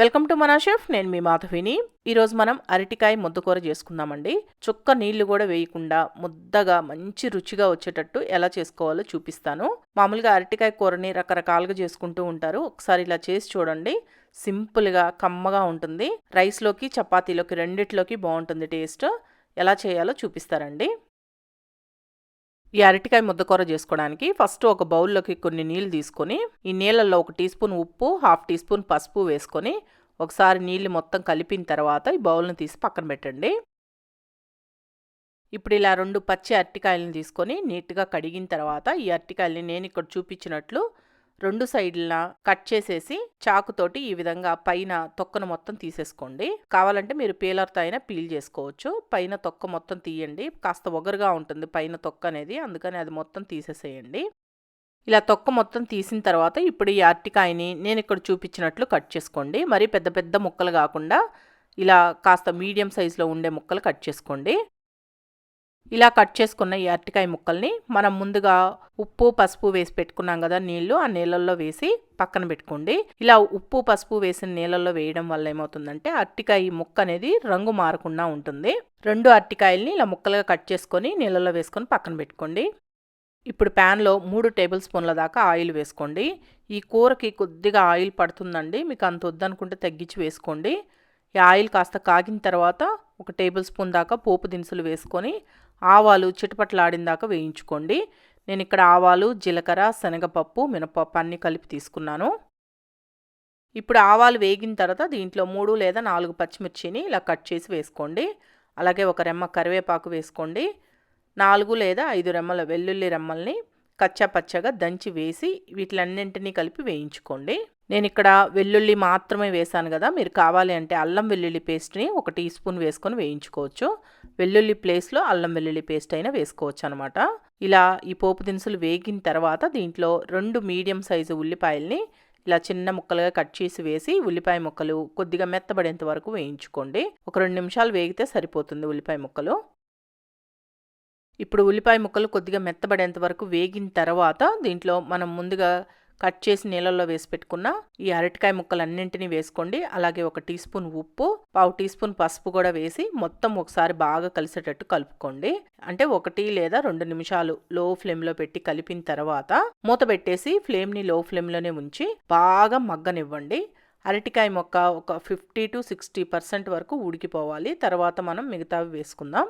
Welcome to మనా chef నేను మీ మాధవిని. ఈరోజు మనం అరటికాయ ముద్దకూర చేసుకుందామండి. చుక్క నీళ్ళు కూడా వేయకుండా ముద్దగా మంచి రుచిగా వచ్చేటట్టు ఎలా చేసుకోవాలో చూపిస్తాను. మామూలుగా అరటికాయ కూరని రకరకాలుగా చేసుకుంటూ ఉంటారు. ఒకసారి ఇలా చేసి చూడండి. సింపుల్గా కమ్మగా ఉంటుంది. రైస్లోకి చపాతీలోకి రెండిట్లోకి బాగుంటుంది టేస్ట్. ఎలా చేయాలో చూపిస్తారండి. ఈ అరటికాయ ముద్దకూర చేసుకోవడానికి ఫస్ట్ ఒక బౌల్లోకి కొన్ని నీళ్ళు తీసుకొని ఈ నీళ్ళల్లో ఒక టీ స్పూన్ ఉప్పు హాఫ్ టీ స్పూన్ పసుపు వేసుకొని ఒకసారి నీళ్ళు మొత్తం కలిపిన తర్వాత ఈ బౌల్ని తీసి పక్కన పెట్టండి. ఇప్పుడు ఇలా రెండు పచ్చి అరటికాయలను తీసుకొని నీట్గా కడిగిన తర్వాత ఈ అరటికాయల్ని నేను ఇక్కడ చూపించినట్లు రెండు సైడ్ల కట్ చేసేసి చాకుతోటి ఈ విధంగా పైన తొక్కను మొత్తం తీసేసుకోండి. కావాలంటే మీరు పీలర్తో అయినా పీల్ చేసుకోవచ్చు. పైన తొక్క మొత్తం తీయండి. కాస్త ఒగరుగా ఉంటుంది పైన తొక్క అనేది. అందుకని అది మొత్తం తీసేసేయండి. ఇలా తొక్క మొత్తం తీసిన తర్వాత ఇప్పుడు ఈ అరటికాయని నేను ఇక్కడ చూపించినట్లు కట్ చేసుకోండి. మరి పెద్ద పెద్ద ముక్కలు కాకుండా ఇలా కాస్త మీడియం సైజులో ఉండే ముక్కలు కట్ చేసుకోండి. ఇలా కట్ చేసుకున్న ఈ అరటికాయ ముక్కల్ని మనం ముందుగా ఉప్పు పసుపు వేసి పెట్టుకున్నాం కదా నీళ్ళు ఆ నీళ్ళల్లో వేసి పక్కన పెట్టుకోండి. ఇలా ఉప్పు పసుపు వేసిన నీళ్ళల్లో వేయడం వల్ల ఏమవుతుందంటే అరటికాయ ముక్క అనేది రంగు మారకుండా ఉంటుంది. రెండు అరటికాయల్ని ఇలా ముక్కలుగా కట్ చేసుకొని నీళ్ళల్లో వేసుకొని పక్కన పెట్టుకోండి. ఇప్పుడు ప్యాన్లో మూడు టేబుల్ స్పూన్ల దాకా ఆయిల్ వేసుకోండి. ఈ కూరకి కొద్దిగా ఆయిల్ పడుతుందండి. మీకు అంత వద్దనుకుంటే తగ్గించి వేసుకోండి. ఈ ఆయిల్ కాస్త కాగిన తర్వాత ఒక టేబుల్ స్పూన్ దాకా పోపు దినుసులు వేసుకొని ఆవాలు చిటపట్లాడిందాక వేయించుకోండి. నేను ఇక్కడ ఆవాలు జీలకర్ర శనగపప్పు మినపప్పు అన్నీ కలిపి తీసుకున్నాను. ఇప్పుడు ఆవాలు వేగిన తర్వాత దీంట్లో మూడు లేదా నాలుగు పచ్చిమిర్చిని ఇలా కట్ చేసి వేసుకోండి. అలాగే ఒక రెమ్మ కరివేపాకు వేసుకోండి. నాలుగు లేదా ఐదు రెమ్మల వెల్లుల్లి రెమ్మల్ని కచ్చా పచ్చగా దంచి వేసి వీటిలన్నింటినీ కలిపి వేయించుకోండి. నేను ఇక్కడ వెల్లుల్లి మాత్రమే వేసాను కదా మీరు కావాలి అంటే అల్లం వెల్లుల్లి పేస్ట్ని ఒక టీ స్పూన్ వేసుకొని వేయించుకోవచ్చు. వెల్లుల్లి ప్లేస్లో అల్లం వెల్లుల్లి పేస్ట్ అయినా వేసుకోవచ్చు అనమాట ఇలా ఈ పోపు దినుసులు వేగిన తర్వాత దీంట్లో రెండు మీడియం సైజు ఉల్లిపాయల్ని ఇలా చిన్న ముక్కలుగా కట్ చేసి వేసి ఉల్లిపాయ ముక్కలు కొద్దిగా మెత్తబడేంత వరకు వేయించుకోండి. ఒక రెండు నిమిషాలు వేగితే సరిపోతుంది ఉల్లిపాయ ముక్కలు. ఇప్పుడు ఉల్లిపాయ ముక్కలు కొద్దిగా మెత్తబడేంత వరకు వేగిన తర్వాత దీంట్లో మనం ముందుగా కట్ చేసి నీళ్ళల్లో వేసి పెట్టుకున్న ఈ అరటికాయ ముక్కలన్నింటినీ వేసుకోండి. అలాగే ఒక టీ స్పూన్ ఉప్పు పావు టీ స్పూన్ పసుపు కూడా వేసి మొత్తం ఒకసారి బాగా కలిసేటట్టు కలుపుకోండి. అంటే ఒకటి లేదా రెండు నిమిషాలు లో ఫ్లేమ్లో పెట్టి కలిపిన తర్వాత మూత పెట్టేసి ఫ్లేమ్ని లో ఫ్లేమ్లోనే ఉంచి బాగా మగ్గనివ్వండి. అరటికాయ మొక్క ఒక ఫిఫ్టీ టు సిక్స్టీ పర్సెంట్ వరకు ఉడికిపోవాలి. తర్వాత మనం మిగతావి వేసుకుందాం.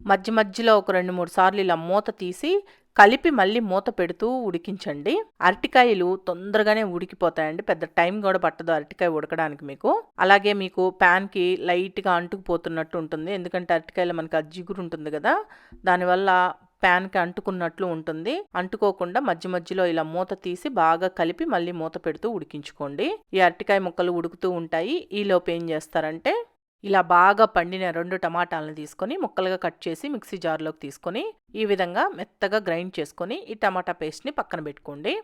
మధ్య మధ్యలో ఒక రెండు మూడు సార్లు ఇలా మూత తీసి కలిపి మళ్ళీ మూత పెడుతూ ఉడికించండి. అరటికాయలు తొందరగానే ఉడికిపోతాయండి. పెద్ద టైం కూడా పట్టదు అరటికాయ ఉడకడానికి మీకు. అలాగే మీకు ప్యాన్కి లైట్గా అంటుకుపోతున్నట్టు ఉంటుంది. ఎందుకంటే అరటికాయలు మనకి జిగురు ఉంటుంది కదా దానివల్ల ప్యాన్కి అంటుకున్నట్లు ఉంటుంది. అంటుకోకుండా మధ్య మధ్యలో ఇలా మూత తీసి బాగా కలిపి మళ్ళీ మూత పెడుతూ ఉడికించుకోండి. ఈ అరటికాయ ముక్కలు ఉడుకుతూ ఉంటాయి. ఈలోపు ఏం చేస్తారంటే ఇలా బాగా పండిన రెండు టమాటాలను తీసుకొని ముక్కలుగా కట్ చేసి మిక్సీ జార్లోకి తీసుకొని ఈ విధంగా మెత్తగా గ్రైండ్ చేసుకొని ఈ టమాటా పేస్ట్ని పక్కన పెట్టుకోండి.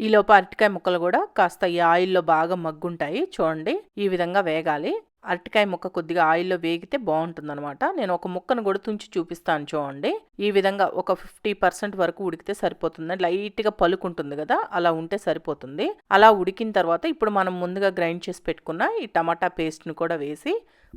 ఈలోపు అరటికాయ ముక్కలు కూడా కాస్త ఈ ఆయిల్లో బాగా మగ్గుంటాయి. చూడండి ఈ విధంగా వేగాలి. అరటికాయ ముక్క కొద్దిగా ఆయిల్లో వేగితే బాగుంటుందన్నమాట. నేను ఒక ముక్కను కూడా తుంచి చూపిస్తాను చూడండి. ఈ విధంగా ఒక ఫిఫ్టీ పర్సెంట్ వరకు ఉడికితే సరిపోతుంది లైట్గా పలుకుంటుంది కదా అలా ఉంటే సరిపోతుంది. అలా ఉడికిన తర్వాత ఇప్పుడు మనం ముందుగా గ్రైండ్ చేసి పెట్టుకున్న ఈ టమాటా పేస్ట్ని కూడా వేసి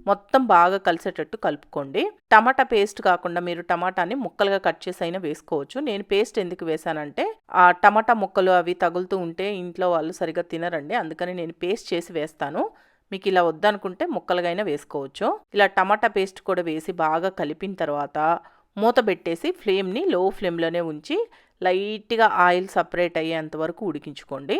మొత్తం బాగా కలిసేటట్టు కలుపుకోండి. టమాటా పేస్ట్ కాకుండా మీరు టమాటాని ముక్కలుగా కట్ చేసి అయినా వేసుకోవచ్చు. నేను పేస్ట్ ఎందుకు వేసానంటే ఆ టమాటా ముక్కలు అవి తగులుతూ ఉంటే ఇంట్లో వాళ్ళు సరిగా తినరండి. అందుకని నేను పేస్ట్ చేసి వేస్తాను. మీకు ఇలా వద్దనుకుంటే ముక్కలుగైనా వేసుకోవచ్చు. ఇలా టమాటా పేస్ట్ కూడా వేసి బాగా కలిపిన తర్వాత మూత పెట్టేసి ఫ్లేమ్ని లో ఫ్లేమ్లోనే ఉంచి లైట్గా ఆయిల్ సపరేట్ అయ్యేంత వరకు ఉడికించుకోండి.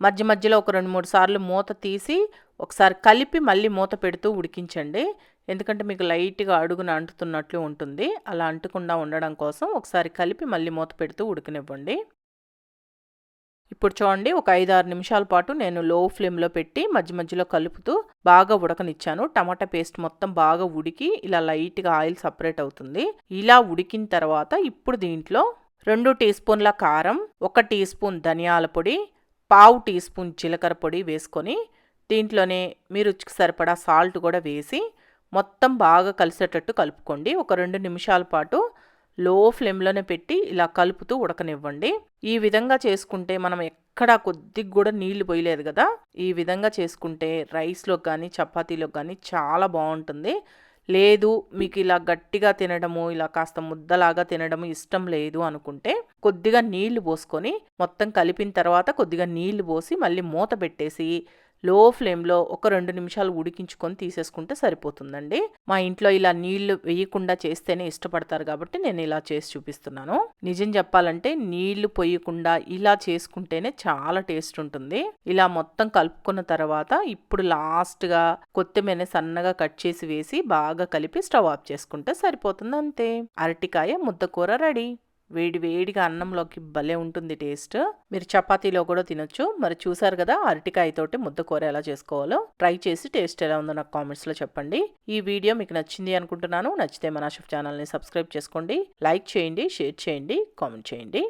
మధ్య మధ్యలో ఒక రెండు మూడు సార్లు మూత తీసి ఒకసారి కలిపి మళ్ళీ మూత పెడుతూ ఉడికించండి. ఎందుకంటే మీకు లైట్గా అడుగున అంటుతున్నట్లు ఉంటుంది. అలా అంటకుండా ఉండడం కోసం ఒకసారి కలిపి మళ్ళీ మూత పెడుతూ ఉడికనివ్వండి. ఇప్పుడు చూడండి ఒక ఐదు ఆరు నిమిషాల పాటు నేను లో ఫ్లేమ్లో పెట్టి మధ్య మధ్యలో కలుపుతూ బాగా ఉడకనిచ్చాను. టమాటా పేస్ట్ మొత్తం బాగా ఉడికి ఇలా లైట్గా ఆయిల్ సపరేట్ అవుతుంది. ఇలా ఉడికిన తర్వాత ఇప్పుడు దీంట్లో రెండు టీ స్పూన్ల కారం ఒక టీ స్పూన్ ధనియాల పొడి పావు టీ స్పూన్ జీలకర్ర పొడి వేసుకొని దీంట్లోనే మీ రుచికి సరిపడా సాల్ట్ కూడా వేసి మొత్తం బాగా కలిసేటట్టు కలుపుకోండి. ఒక రెండు నిమిషాల పాటు లో ఫ్లేమ్లోనే పెట్టి ఇలా కలుపుతూ ఉడకనివ్వండి. ఈ విధంగా చేసుకుంటే మనం ఎక్కడా కొద్దిగా కూడా నీళ్ళు పోయలేదు కదా. ఈ విధంగా చేసుకుంటే రైస్లోకి కానీ చపాతీలోకి కానీ చాలా బాగుంటుంది. లేదు మీకు ఇలా గట్టిగా తినడము ఇలా కాస్త ముద్దలాగా తినడము ఇష్టం లేదు అనుకుంటే కొద్దిగా నీళ్ళు పోసుకొని మొత్తం కలిపిన తర్వాత కొద్దిగా నీళ్ళు పోసి మళ్ళీ మూత పెట్టేసి లో ఫ్లేమ్లో ఒక రెండు నిమిషాలు ఉడికించుకొని తీసేసుకుంటే సరిపోతుందండి. మా ఇంట్లో ఇలా నీళ్ళు వేయకుండా చేస్తేనే ఇష్టపడతారు కాబట్టి నేను ఇలా చేసి చూపిస్తున్నాను. నిజం చెప్పాలంటే నీళ్ళు పొయ్యకుండా ఇలా చేసుకుంటేనే చాలా టేస్ట్ ఉంటుంది. ఇలా మొత్తం కలుపుకున్న తర్వాత ఇప్పుడు లాస్ట్గా కొత్తిమీర సన్నగా కట్ చేసి వేసి బాగా కలిపి స్టవ్ ఆఫ్ చేసుకుంటే సరిపోతుంది అంతే. అరటికాయ ముద్దకూర రెడీ. వేడి వేడిగా అన్నంలోకి భలే ఉంటుంది టేస్ట్. మీరు చపాతీలో కూడా తినొచ్చు. మరి చూసారు కదా అరటికాయతోటి ముద్ద కూర ఎలా చేసుకోవాలో? ట్రై చేసి టేస్ట్ ఎలా ఉందో నాకు కామెంట్స్లో చెప్పండి. ఈ వీడియో మీకు నచ్చింది అనుకుంటున్నాను. నచ్చితే మన షెఫ్ ఛానల్ని సబ్స్క్రైబ్ చేసుకోండి. లైక్ చేయండి షేర్ చేయండి కామెంట్ చేయండి.